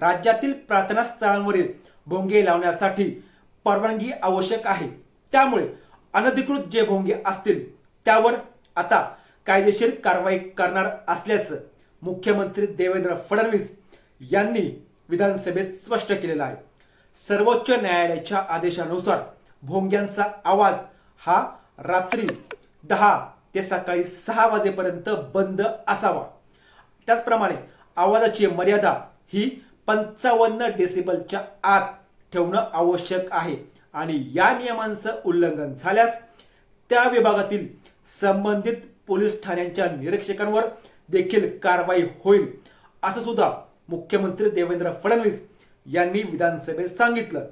राज्यातील प्रार्थना स्थळांवरील भोंगे लावण्यासाठी परवानगी आवश्यक आहे. त्यामुळे अनधिकृत जे भोंगे असतील त्यावर आता कायदेशीर कारवाई करणार असल्याचं मुख्यमंत्री देवेंद्र फडणवीस यांनी विधानसभेत स्पष्ट केलेलं आहे. सर्वोच्च न्यायालयाच्या आदेशानुसार भोंग्यांचा आवाज हा रात्री दहा ते सकाळी सहा वाजेपर्यंत बंद असावा. त्याचप्रमाणे आवाजाची मर्यादा ही पंचावन्न डेसिबलच्या आत ठेवणं आवश्यक आहे. आणि या नियमांचं उल्लंघन झाल्यास त्या विभागातील संबंधित पोलीस ठाण्यांच्या निरीक्षकांवर देखील कारवाई होईल असं सुद्धा मुख्यमंत्री देवेंद्र फडणवीस यांनी विधानसभेत सांगितलं.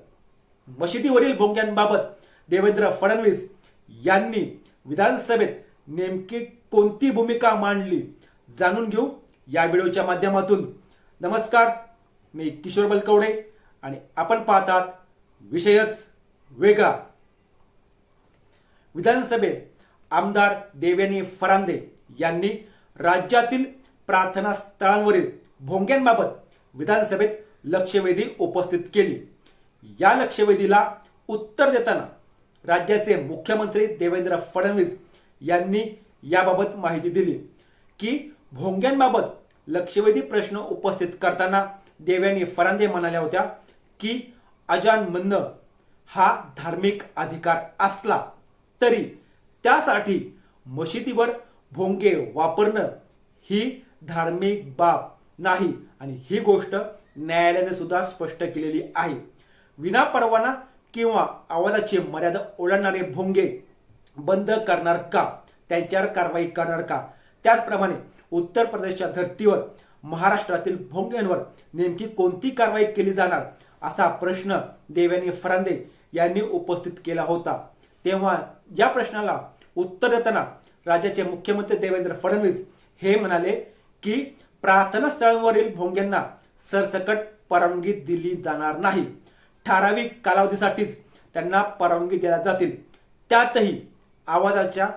मशिदीवरील भोंग्यांबाबत देवेंद्र फडणवीस यांनी विधानसभेत नेमकी कोणती भूमिका मांडली जाणून घेऊ या व्हिडिओच्या माध्यमातून. नमस्कार. मी किशोर बलकवडे आणि आपण पाहतात विषयच वेगळा. विधानसभेत आमदार देवेनी फरांदे यांनी राज्यातील प्रार्थना स्थळांवरील भोंग्यांबाबत विधानसभेत लक्षवेधी उपस्थित केली. या लक्षवेधीला उत्तर देताना राज्याचे मुख्यमंत्री देवेंद्र फडणवीस यांनी याबाबत माहिती दिली की भोंग्यांबाबत लक्षवेधी प्रश्न उपस्थित करताना देव्यानी फरांदे म्हणाल्या होत्या की अजान म्हणणं हा धार्मिक अधिकार असला तरी त्यासाठी मशिदीवर भोंगे वापरणं ही धार्मिक बाब नाही. आणि ही गोष्ट न्यायालयाने सुद्धा स्पष्ट केलेली आहे. विनापरवाना किंवा आवाजाची मर्यादा ओलांडणारे भोंगे बंद करणार का? त्यांच्यावर कारवाई करणार का? त्याचप्रमाणे उत्तर प्रदेशच्या धर्तीवर महाराष्ट्रातील भोंग्यांवर नेमकी कोणती कारवाई केली जाणार असा प्रश्न देवेनी फरांदे यांनी उपस्थित केला होता. तेव्हा या प्रश्नाला उत्तर देताना राज्याचे मुख्यमंत्री देवेंद्र फडणवीस हे म्हणाले की प्रार्थना स्थळांवरील भोंग्यांना सरसकट परवानगी दिली जाणार नाही. ठराविक कालावधीसाठीच त्यांना परवानगी दिल्या जातील. त्यातही आवाजाच्या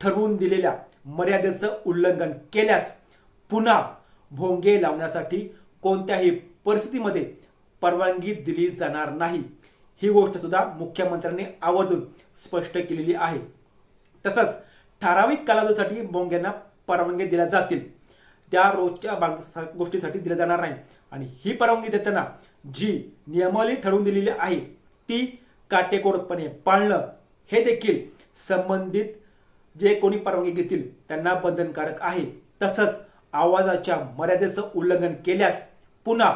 ठरवून दिलेल्या मर्यादेचं उल्लंघन केल्यास पुन्हा भोंगे लावण्यासाठी कोणत्याही परिस्थितीमध्ये परवानगी दिली जाणार नाही. ही गोष्ट सुद्धा मुख्यमंत्र्यांनी आवर्जून स्पष्ट केलेली आहे. तसंच ठराविक कालावधीसाठी भोंग्यांना परवानगी दिल्या जातील. त्या रोजच्या बाग- गोष्टीसाठी दिल्या जाणार नाही. आणि ही परवानगी देताना जी नियमावली ठरवून दिलेली आहे ती काटेकोरपणे पाळणं हे देखील संबंधित जे कोणी परवानगी घेतील त्यांना बंधनकारक आहे. तसंच आवाजाच्या मर्यादेचं उल्लंघन केल्यास पुन्हा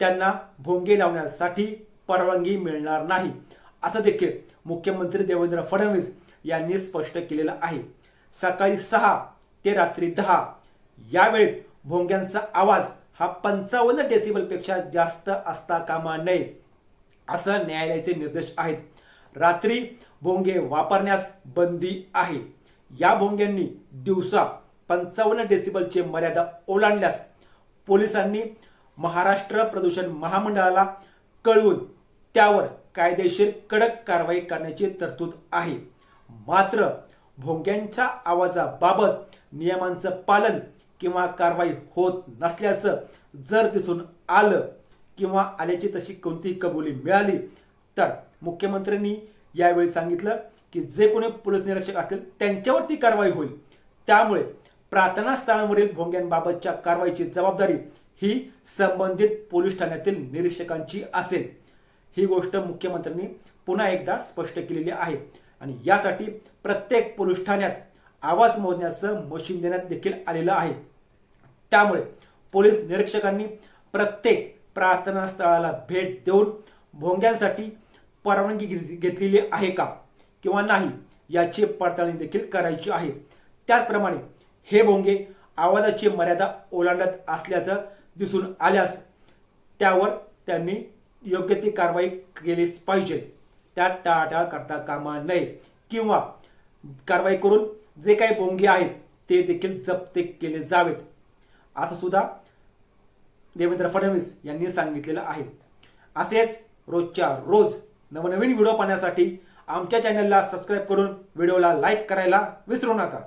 त्यांना भोंगे लावण्यासाठी परवानगी मिळणार नाही असं देखील मुख्यमंत्री देवेंद्र फडणवीस यांनी स्पष्ट केलेलं आहे. सकाळी सहा ते रात्री दहा यावेळेत भोंग्यांचा आवाज हा पंचावन्न डेसिबलपेक्षा जास्त असता कामा नये असं न्यायालयाचे निर्देश आहेत. रात्री भोंगे वापरण्यास बंदी आहे. या भोंग्यांनी दिवसा पंचावन्न डेसिबलचे मर्यादा ओलांडल्यास पोलिसांनी महाराष्ट्र प्रदूषण महामंडळाला कळवून त्यावर कायदेशीर कडक कारवाई करण्याची तरतूद आहे. मात्र भोंग्यांच्या आवाजाबाबत नियमांचं पालन किंवा कारवाई होत नसल्याचं जर दिसून आलं किंवा आल्याची तशी कोणती कबुली मिळाली तर मुख्यमंत्र्यांनी यावेळी सांगितलं की जे कोणी पोलीस निरीक्षक असतील त्यांच्यावरती कारवाई होईल. त्यामुळे प्रार्थना स्थळांवरील भोंग्यांबाबतच्या कारवाईची जबाबदारी ही संबंधित पोलीस ठाण्यातील निरीक्षकांची असेल. ही गोष्ट मुख्यमंत्र्यांनी पुन्हा एकदा स्पष्ट केलेली आहे. आणि यासाठी प्रत्येक पोलीस ठाण्यात आवाज मोजण्याचं मशीन देण्यात देखील आलेलं आहे. त्यामुळे पोलीस निरीक्षकांनी प्रत्येक प्रार्थना स्थळाला भेट देऊन भोंग्यांसाठी परवानगी घेत- घेतलेली आहे का? किंवा नाही याची पडताळणी देखील करायची आहे. त्याचप्रमाणे हे भोंगे आवाजाची मर्यादा ओलांडत असल्याचं दिसून आल्यास त्यावर त्यांनी योग्य ती कारवाई केलीच पाहिजे. त्यात टाळाटाळ करता कामा नये किंवा कारवाई करून जे काही भोंगे आहेत ते देखील जप्त केले जावेत. असं सुद्धा देवेंद्र फडणवीस यांनी सांगितलेलं आहे. असेच रोजच्या रोज नवनवीन व्हिडिओ पाहण्यासाठी आमच्या चॅनलला सबस्क्राईब करून व्हिडिओला लाईक करायला विसरू नका.